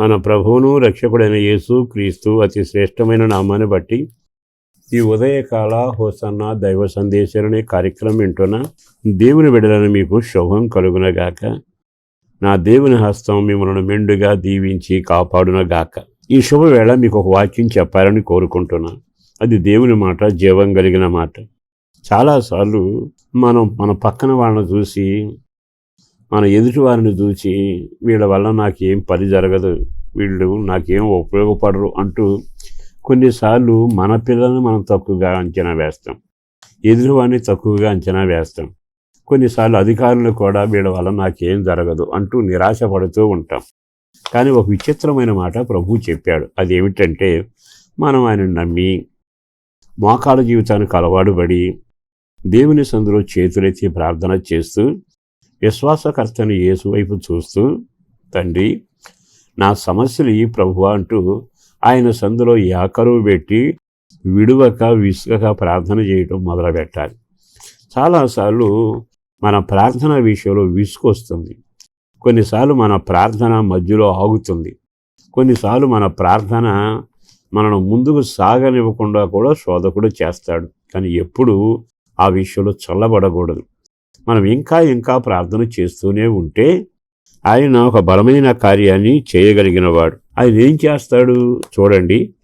మన ప్రభువును రక్షకుడైన యేసు క్రీస్తు అతి శ్రేష్టమైన నామాన్ని బట్టి ఈ ఉదయకాల హోసన్న దైవ సందేశం అనే కార్యక్రమం వింటున్న దేవుని బిడలను మీకు శుభం కలుగునగాక. నా దేవుని హస్తం మిమ్మల్ని మెండుగా దీవించి కాపాడునగాక. ఈ శుభవేళ మీకు ఒక వాక్యం చెప్పాలని కోరుకుంటున్నా. అది దేవుని మాట జీవం కలిగిన మాట. చాలాసార్లు మనం మన పక్కన వాళ్ళని చూసి మన ఎదుటివారిని చూసి వీళ్ళ వల్ల నాకేం పని జరగదు. వీళ్ళు నాకేం ఉపయోగపడరు అంటూ కొన్నిసార్లు మన పిల్లల్ని మనం తక్కువగా అంచనా వేస్తాం. ఎదుటివాడిని తక్కువగా అంచనా వేస్తాం. కొన్నిసార్లు అధికారులు కూడా వీళ్ళ వల్ల నాకేం జరగదు అంటూ నిరాశపడుతూ ఉంటాం. కానీ ఒక విచిత్రమైన మాట ప్రభువు చెప్పాడు. అది ఏమిటంటే మనం ఆయన నమ్మి మోకాల జీవితానికి అలవాటు పడి దేవుని సందులో చేతులెత్తి ప్రార్థన చేస్తూ విశ్వాసకర్తని యేసు వైపు చూస్తూ తండ్రి నా సమస్యలు ఈ ప్రభు అంటూ ఆయన సందులో యాకరువు పెట్టి విడువక విసుగక ప్రార్థన చేయటం మొదలుపెట్టాలి. చాలాసార్లు మన ప్రార్థన విషయంలో విసుకొస్తుంది కొన్నిసార్లు మన ప్రార్థన మధ్యలో ఆగుతుంది. కొన్నిసార్లు మన ప్రార్థన మనను ముందుకు సాగనివ్వకుండా కూడా శోధకుడు చేస్తాడు. కానీ ఎప్పుడు ఆ విషయంలో చల్లబడకూడదు. మనం ఇంకా ఇంకా ప్రార్థన చేస్తూనే ఉంటే ఆయన ఒక బలమైన కార్యాన్ని చేయగలిగినవాడు. ఆయన ఏం చేస్తాడు చూడండి.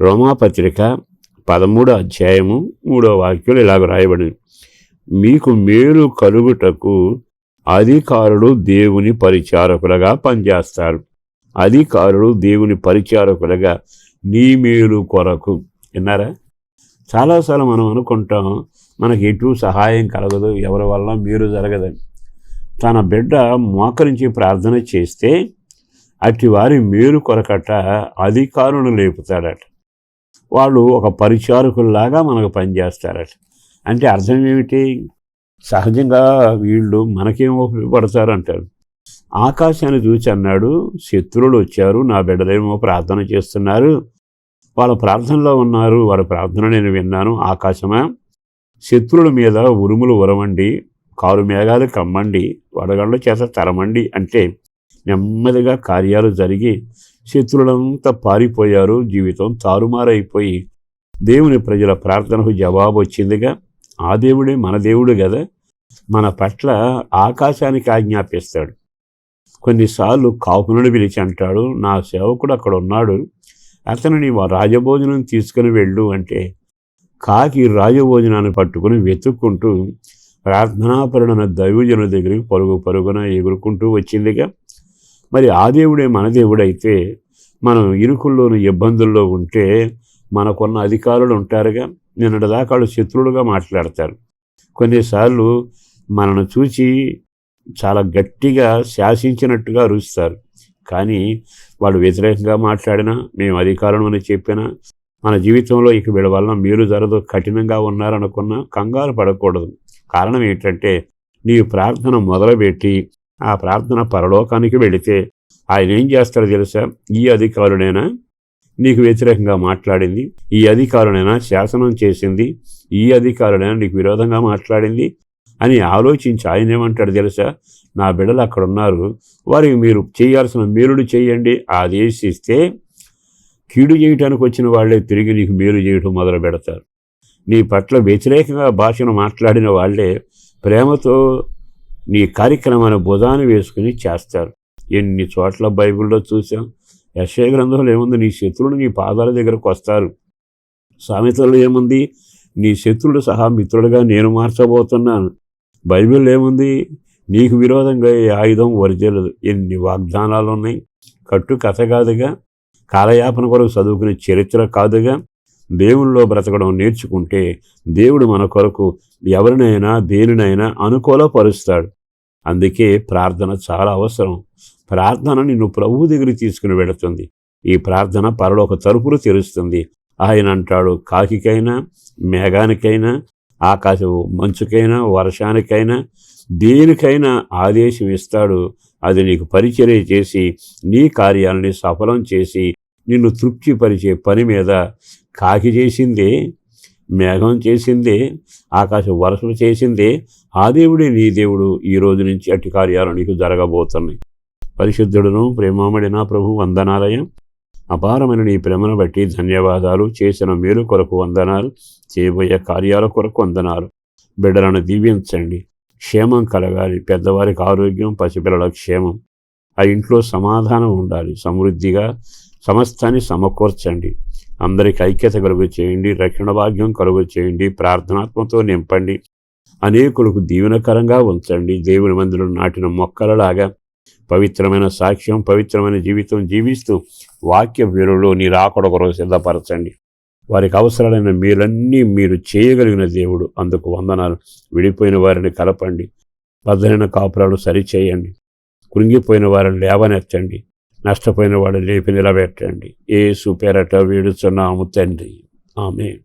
రోమాపత్రిక పదమూడో అధ్యాయము మూడో వాక్యం ఇలాగ రాయబడింది. మీకు మేలు కలుగుటకు అధికారులు దేవుని పరిచారకులుగా పనిచేస్తారు. అధికారులు దేవుని పరిచారకులుగా నీ మేలు కొరకు. విన్నారా? చాలాసార్లు మనం అనుకుంటాం మనకి ఎటు సహాయం కలగదు ఎవరి వల్ల మీరు జరగదని తన బిడ్డ మోకరించి ప్రార్థన చేస్తే అట్టి వారి మేలు కొరకట అధికారులు లేపుతాడట వాళ్ళు ఒక పరిచారకుల్లాగా మనకు పనిచేస్తారట. అంటే అర్థం ఏమిటి? సహజంగా వీళ్ళు మనకేం ఉపయోగపడతారు అంటారు. ఆకాశాన్ని చూసి అన్నాడు శత్రువులు వచ్చారు నా బిడ్డలేమో ప్రార్థన చేస్తున్నారు. వాళ్ళ ప్రార్థనలో ఉన్నారు వారి ప్రార్థన నేను విన్నాను ఆకాశమా? శత్రువుల మీద ఉరుములు ఉరమండి కారు మేఘాలు కమ్మండి వడగళ్ళ చేత తరమండి అంటే నెమ్మదిగా కార్యాలు జరిగి శత్రులంతా పారిపోయారు జీవితం తారుమారైపోయి. దేవుని ప్రజల ప్రార్థనకు జవాబు వచ్చిందిగా ఆ దేవుడే మన దేవుడు కదా మన పట్ల ఆకాశానికి ఆజ్ఞాపిస్తాడు. కొన్నిసార్లు కాపునుడు పిలిచి అంటాడు నా సేవకుడు అక్కడ ఉన్నాడు అతనిని రాజభోజనం తీసుకుని వెళ్ళు అంటే కాకి రాజభోజనాన్ని పట్టుకుని వెతుక్కుంటూ ప్రార్థనాపరుడన దైవజన దగ్గరికి పరుగు పరుగున ఎగురుకుంటూ వచ్చిందిగా. మరి ఆ దేవుడే మన దేవుడైతే మనం ఇరుకుల్లోని ఇబ్బందుల్లో ఉంటే మనకున్న అధికారులు ఉంటారుగా. నిన్నటిదాకా వాళ్ళు శత్రువులుగా మాట్లాడతారు. కొన్నిసార్లు మనను చూసి చాలా గట్టిగా శాసించినట్టుగా అరుస్తారు. కానీ వాళ్ళు వ్యతిరేకంగా మాట్లాడినా మేము అధికారం అని చెప్పినా మన జీవితంలో ఇక వీళ్ళ వలన మీరు జరదు కఠినంగా ఉన్నారనుకున్నా కంగారు పడకూడదు. కారణం ఏంటంటే నీవు ప్రార్థన మొదలుపెట్టి ఆ ప్రార్థన పరలోకానికి వెళితే ఆయన ఏం చేస్తాడో తెలుసా? ఈ అధికారుడైనా నీకు వ్యతిరేకంగా మాట్లాడింది ఈ అధికారుడైనా శాసనం చేసింది ఈ అధికారుడైనా నీకు విరోధంగా మాట్లాడింది అని ఆలోచించి ఆయన ఏమంటాడు తెలుసా? నా బిడ్డలు అక్కడ ఉన్నారు వారికి మీరు చేయాల్సిన మేలుడు చేయండి ఆదేశిస్తే కీడు చేయటానికి వచ్చిన వాళ్ళే తిరిగి నీకు మేలు చేయటం మొదలు పెడతారు. నీ పట్ల వ్యతిరేకంగా భాషను మాట్లాడిన వాళ్ళే ప్రేమతో నీ కార్యక్రమాన్ని బుధాన్ని వేసుకుని చేస్తారు. ఎన్ని చోట్ల బైబిల్లో చూసాం యశయ గ్రంథంలో ఏముంది? నీ శత్రువులు నీ పాదాల దగ్గరకు వస్తారు. సామెతల్లో ఏముంది? నీ శత్రుడు సహా మిత్రుడుగా నేను మార్చబోతున్నాను. బైబిల్ ఏముంది? నీకు విరోధంగా ఏ ఆయుధం వరిజలదు ఎన్ని వాగ్దానాలు ఉన్నాయి కట్టు కథ కాదుగా? కాలయాపన కొరకు చదువుకునే చరిత్ర కాదుగా దేవుల్లో బ్రతకడం నేర్చుకుంటే దేవుడు మన కొరకు ఎవరినైనా దేనినైనా అనుకూలపరుస్తాడు. అందుకే ప్రార్థన చాలా అవసరం. ప్రార్థన నిన్ను ప్రభువు దగ్గర తీసుకుని వెళుతుంది. ఈ ప్రార్థన పరలోక తలుపులు తెరుస్తుంది. ఆయన అంటాడు కాకికైనా మేఘానికైనా ఆకాశం మంచుకైనా వర్షానికైనా దేనికైనా ఆదేశం ఇస్తాడు. అది నీకు పరిచర్య చేసి నీ కార్యాలని సఫలం చేసి నిన్ను తృప్తిపరిచే పని మీద కాకి చేసిందే మేఘం చేసిందే ఆకాశం వరసలు చేసిందే ఆ దేవుడే నీ దేవుడు ఈ రోజు నుంచి అట్టి కార్యాలు నీకు జరగబోతున్నాయి. పరిశుద్ధుడును ప్రేమామడిన ప్రభు వందనాలయం. అపారమైన నీ ప్రేమను బట్టి ధన్యవాదాలు. చేసిన మేలు కొరకు వందనాలు. చేయబోయే కార్యాల కొరకు వందనాలు. బిడ్డలను దీవించండి. క్షేమం కలగాలి. పెద్దవారికి ఆరోగ్యం పసిపిల్లల క్షేమం. ఆ ఇంట్లో సమాధానం ఉండాలి. సమృద్ధిగా సమస్తాన్ని సమకూర్చండి. అందరికి ఐక్యత కలుగు చేయండి. రక్షణ భాగ్యం కలుగు చేయండి. ప్రార్థనాత్మతో నింపండి. అనేకులకు దీవెనకరంగా ఉంచండి. దేవుని మందులు నాటిన మొక్కలలాగా పవిత్రమైన సాక్ష్యం పవిత్రమైన జీవితం జీవిస్తూ వాక్య వీరులో నీ రాకడొకరు సిద్ధపరచండి. వారికి అవసరాలైన మీరన్నీ మీరు చేయగలిగిన దేవుడు. అందుకు వందనాలు. విడిపోయిన వారిని కలపండి. బద్దలైన కాపురాలు సరిచేయండి. కృంగిపోయిన వారిని లేవనెత్తండి. నష్టపోయిన వాడిని లేపి నిలబెట్టండి. ఏ సుపేరట వీడుచున్నాము తండ్రి. ఆమె